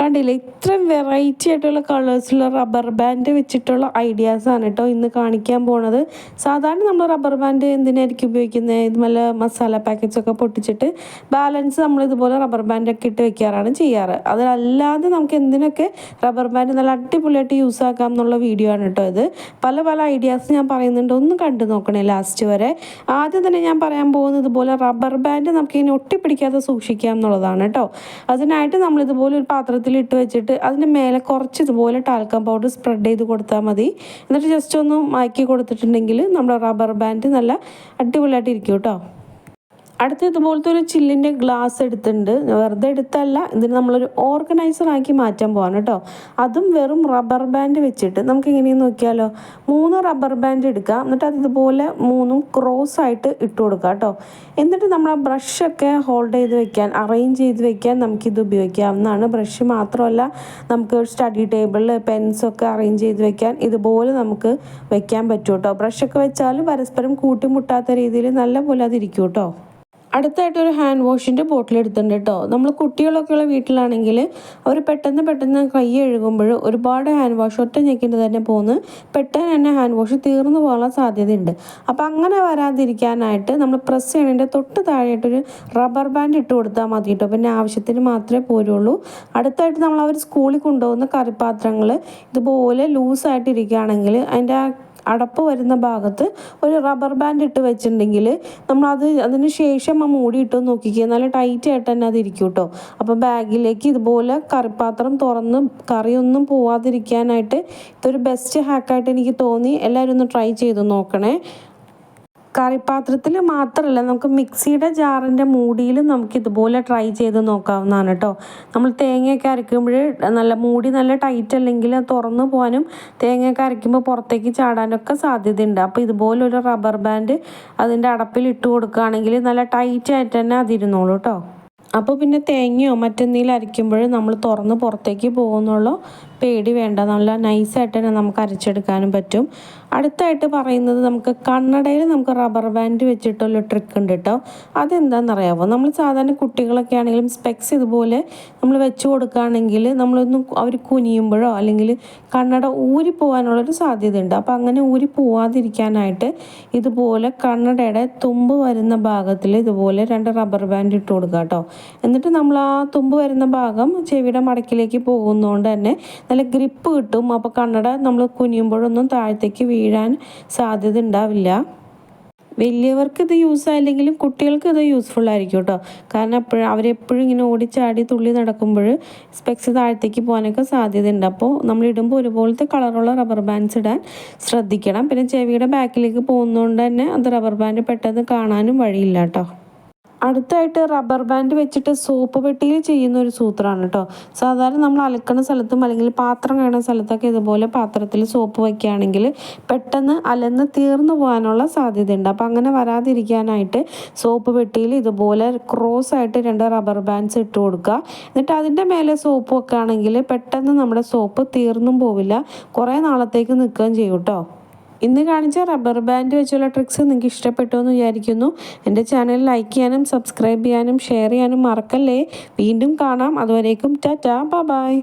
കണ്ടില്ലേ? ഇത്രയും വെറൈറ്റി ആയിട്ടുള്ള കളേഴ്സിലുള്ള റബ്ബർ ബാൻഡ് വെച്ചിട്ടുള്ള ഐഡിയാസാണ് കേട്ടോ ഇന്ന് കാണിക്കാൻ പോണത്. സാധാരണ നമ്മൾ റബ്ബർ ബാൻഡ് എന്തിനായിരിക്കും ഉപയോഗിക്കുന്നത് നല്ല മസാല പാക്കറ്റ്സ് ഒക്കെ പൊട്ടിച്ചിട്ട് ബാലൻസ് നമ്മൾ ഇതുപോലെ റബ്ബർ ബാൻഡ് ഒക്കെ ഇട്ട് വെക്കാറാണ് ചെയ്യാറ്. അതിലല്ലാതെ നമുക്ക് എന്തിനൊക്കെ റബ്ബർ ബാൻഡ് നല്ല അടിപൊളിയായിട്ട് യൂസ് ആക്കാം എന്നുള്ള വീഡിയോ ആണ് കേട്ടോ ഇത്. പല പല ഐഡിയാസ് ഞാൻ പറയുന്നുണ്ട്. ഒന്ന് കണ്ടു നോക്കണേ ലാസ്റ്റ് വരെ. ആദ്യം തന്നെ ഞാൻ പറയാൻ പോകുന്നത് ഇതുപോലെ റബ്ബർ ബാൻഡ് നമുക്ക് ഇനി ഒട്ടിപ്പിടിക്കാതെ സൂക്ഷിക്കാം എന്നുള്ളതാണ് കേട്ടോ അതിനായിട്ട് നമ്മൾ ഇതുപോലെ ഒരു പാത്രത്തിൽ ഇട്ട് വെച്ചിട്ട് അതിന്റെ മേലെ കുറച്ച് ഇതുപോലെ ടാൽക്കം പൗഡർ സ്പ്രെഡ് ചെയ്ത് കൊടുത്താൽ മതി. എന്നിട്ട് ജസ്റ്റ് ഒന്ന് മാക്കി കൊടുത്തിട്ടുണ്ടെങ്കിൽ നമ്മുടെ റബ്ബർ ബാൻഡ് നല്ല അടിപൊളിയായിട്ട് ഇരിക്കും കേട്ടോ. അടുത്ത ഇതുപോലത്തെ ഒരു ചില്ലിന്റെ ഗ്ലാസ് എടുത്തിട്ടുണ്ട്. വെറുതെ എടുത്തല്ല ഇതിന് നമ്മളൊരു ഓർഗനൈസർ ആക്കി മാറ്റാൻ പോകാൻ കേട്ടോ. അതും വെറും റബ്ബർ ബാൻഡ് വെച്ചിട്ട് നമുക്ക് എങ്ങനെയെന്ന് നോക്കിയാലോ മൂന്ന് റബ്ബർ ബാൻഡ് എടുക്കുക എന്നിട്ട് അത് ഇതുപോലെ മൂന്നും ക്രോസ് ആയിട്ട് ഇട്ട് കൊടുക്കുക കേട്ടോ. എന്നിട്ട് നമ്മൾ ആ ബ്രഷൊക്കെ ഹോൾഡ് ചെയ്ത് വെക്കാൻ അറേഞ്ച് ചെയ്ത് വെക്കാൻ നമുക്കിത് ഉപയോഗിക്കാവുന്നതാണ്. ബ്രഷ് മാത്രമല്ല നമുക്ക് സ്റ്റഡി ടേബിളിൽ പെൻസൊക്കെ അറേഞ്ച് ചെയ്ത് വെക്കാൻ ഇതുപോലെ നമുക്ക് വെക്കാൻ പറ്റും കേട്ടോ. ബ്രഷൊക്കെ വെച്ചാലും പരസ്പരം കൂട്ടിമുട്ടാത്ത രീതിയിൽ നല്ല പോലെ അതിരിക്കും കേട്ടോ. അടുത്തായിട്ട് ഒരു ഹാൻഡ് വാഷിന്റെ ബോട്ടിൽ എടുത്തിട്ടുണ്ട് കേട്ടോ. നമ്മൾ കുട്ടികളൊക്കെ ഉള്ള വീട്ടിലാണെങ്കിൽ അവർ പെട്ടെന്ന് പെട്ടെന്ന് കൈ എഴുകുമ്പോൾ ഒരുപാട് ഹാൻഡ് വാഷ് ഒറ്റ ഞെക്കിന്റെ തന്നെ പോകുന്നു പെട്ടെന്ന് തന്നെ ഹാൻഡ് വാഷ് തീർന്നു പോകാനുള്ള സാധ്യതയുണ്ട്. അപ്പോൾ അങ്ങനെ വരാതിരിക്കാനായിട്ട് നമ്മൾ പ്രസ് ചെയ്യണതിന്റെ തൊട്ട് താഴെയായിട്ടൊരു റബ്ബർ ബാൻഡ് ഇട്ട് കൊടുത്താൽ മതി കേട്ടോ. പിന്നെ ആവശ്യത്തിന് മാത്രമേ പോരുള്ളൂ. അടുത്തായിട്ട് നമ്മൾ അവർ സ്കൂളിൽ കൊണ്ടുപോകുന്ന കറിപ്പാത്രങ്ങൾ ഇതുപോലെ ലൂസായിട്ടിരിക്കുകയാണെങ്കിൽ അതിന്റെ ആ അടപ്പ് വരുന്ന ഭാഗത്ത് ഒരു റബ്ബർ ബാൻഡ് ഇട്ട് വെച്ചിട്ടുണ്ടെങ്കിൽ നമ്മളത് അതിന് ശേഷം ആ മൂടി ഇട്ട് നോക്കിക്കുക നല്ല ടൈറ്റ് ആയിട്ട് തന്നെ അത് ഇരിക്കും കേട്ടോ അപ്പോൾ ബാഗിലേക്ക് ഇതുപോലെ കറിപ്പാത്രം തുറന്ന് കറിയൊന്നും പോവാതിരിക്കാനായിട്ട് ഇതൊരു ബെസ്റ്റ് ഹാക്കായിട്ട് എനിക്ക് തോന്നി. എല്ലാവരും ഒന്ന് ട്രൈ ചെയ്ത് നോക്കണേ. കറിപ്പാത്രത്തിൽ മാത്രമല്ല നമുക്ക് മിക്സിയുടെ ജാറിന്റെ മൂടിയിൽ നമുക്ക് ഇതുപോലെ ട്രൈ ചെയ്ത് നോക്കാവുന്നതാണ് കേട്ടോ. നമ്മൾ തേങ്ങയൊക്കെ അരയ്ക്കുമ്പോൾ നല്ല മൂടി നല്ല ടൈറ്റ് അല്ലെങ്കിൽ തുറന്നു പോകാനും തേങ്ങയൊക്കെ അരയ്ക്കുമ്പോൾ പുറത്തേക്ക് ചാടാനൊക്കെ സാധ്യതയുണ്ട്. അപ്പോൾ ഇതുപോലെ ഒരു റബ്ബർ ബാൻഡ് അതിന്റെ അടപ്പിൽ ഇട്ട് കൊടുക്കുകയാണെങ്കിൽ നല്ല ടൈറ്റ് ആയിട്ട് തന്നെ അതിരുന്നോളൂ കേട്ടോ. അപ്പോൾ പിന്നെ തേങ്ങയോ മറ്റെന്തെങ്കിലും അരയ്ക്കുമ്പോൾ നമ്മൾ തുറന്ന് പുറത്തേക്ക് പോകുന്നുള്ളൂ. പേടി വേണ്ട നല്ല നൈസായിട്ട് തന്നെ നമുക്ക് അരച്ചെടുക്കാനും പറ്റും. അടുത്തായിട്ട് പറയുന്നത് നമുക്ക് കണ്ണടയിൽ നമുക്ക് റബ്ബർ ബാൻഡ് വെച്ചിട്ടുള്ള ട്രിക്ക് ഉണ്ട് കേട്ടോ അതെന്താണെന്നറിയാമോ നമ്മൾ സാധാരണ കുട്ടികളൊക്കെ ആണെങ്കിലും സ്പെക്സ് ഇതുപോലെ നമ്മൾ വെച്ച് കൊടുക്കുകയാണെങ്കിൽ നമ്മളൊന്നും അവർ കുനിയുമ്പോഴോ അല്ലെങ്കിൽ കണ്ണട ഊരി പോകാനുള്ളൊരു സാധ്യതയുണ്ട്. അപ്പോൾ അങ്ങനെ ഊരി പോവാതിരിക്കാനായിട്ട് ഇതുപോലെ കണ്ണടയുടെ തുമ്പ് വരുന്ന ഭാഗത്തിൽ ഇതുപോലെ രണ്ട് റബ്ബർ ബാൻഡ് ഇട്ട് കൊടുക്കുക കേട്ടോ എന്നിട്ട് നമ്മൾ ആ തുമ്പ് വരുന്ന ഭാഗം ചെവിയുടെ മടക്കിലേക്ക് പോകുന്നതുകൊണ്ട് തന്നെ നല്ല ഗ്രിപ്പ് കിട്ടും. അപ്പോൾ കണ്ണട നമ്മൾ കുനിയുമ്പോഴൊന്നും താഴത്തേക്ക് വീഴാൻ സാധ്യത ഉണ്ടാവില്ല വലിയവർക്ക് ഇത് യൂസ് ആയില്ലെങ്കിലും കുട്ടികൾക്ക് ഇത് യൂസ്ഫുൾ ആയിരിക്കും കേട്ടോ കാരണം എപ്പോഴും അവരെപ്പോഴും ഇങ്ങനെ ഓടിച്ചാടി തുള്ളി നടക്കുമ്പോൾ സ്പെക്സ് താഴത്തേക്ക് പോകാനൊക്കെ സാധ്യതയുണ്ട്. അപ്പോൾ നമ്മൾ ഇടുമ്പോൾ ഒരുപോലത്തെ കളറുള്ള റബ്ബർ ബാൻഡ്സ് ഇടാൻ ശ്രദ്ധിക്കണം. പിന്നെ ചെവിയുടെ ബാക്കിലേക്ക് പോകുന്നതുകൊണ്ട് തന്നെ അത് റബ്ബർ ബാൻഡ് പെട്ടെന്ന് കാണാനും വഴിയില്ല കേട്ടോ അടുത്തായിട്ട് റബ്ബർ ബാൻഡ് വെച്ചിട്ട് സോപ്പ് പെട്ടിയിൽ ചെയ്യുന്ന ഒരു സൂത്രമാണ് കേട്ടോ. സാധാരണ നമ്മൾ അലക്കുന്ന സ്ഥലത്തും അല്ലെങ്കിൽ പാത്രം കഴിയുന്ന സ്ഥലത്തൊക്കെ ഇതുപോലെ പാത്രത്തിൽ സോപ്പ് വയ്ക്കുകയാണെങ്കിൽ പെട്ടെന്ന് അലന്ന് തീർന്നു പോകാനുള്ള സാധ്യതയുണ്ട്. അപ്പോൾ അങ്ങനെ വരാതിരിക്കാനായിട്ട് സോപ്പ് പെട്ടിയിൽ ഇതുപോലെ ക്രോസ് ആയിട്ട് രണ്ട് റബ്ബർ ബാൻഡ്സ് ഇട്ട് കൊടുക്കുക. എന്നിട്ട് അതിന്റെ മേലെ സോപ്പ് വെക്കുകയാണെങ്കിൽ പെട്ടെന്ന് നമ്മുടെ സോപ്പ് തീർന്നും പോവില്ല. കുറേ നാളത്തേക്ക് നിൽക്കുകയും ചെയ്യും കേട്ടോ. ഇന്ന് കാണിച്ച റബ്ബർ ബാൻഡ് വെച്ചുള്ള ട്രിക്സ് നിങ്ങൾക്ക് ഇഷ്ടപ്പെട്ടു എന്ന് വിചാരിക്കുന്നു. എന്റെ ചാനൽ ലൈക്ക് ചെയ്യാനും സബ്സ്ക്രൈബ് ചെയ്യാനും ഷെയർ ചെയ്യാനും മറക്കല്ലേ. വീണ്ടും കാണാം. അതുവരേക്കും ടാറ്റാ. ബൈ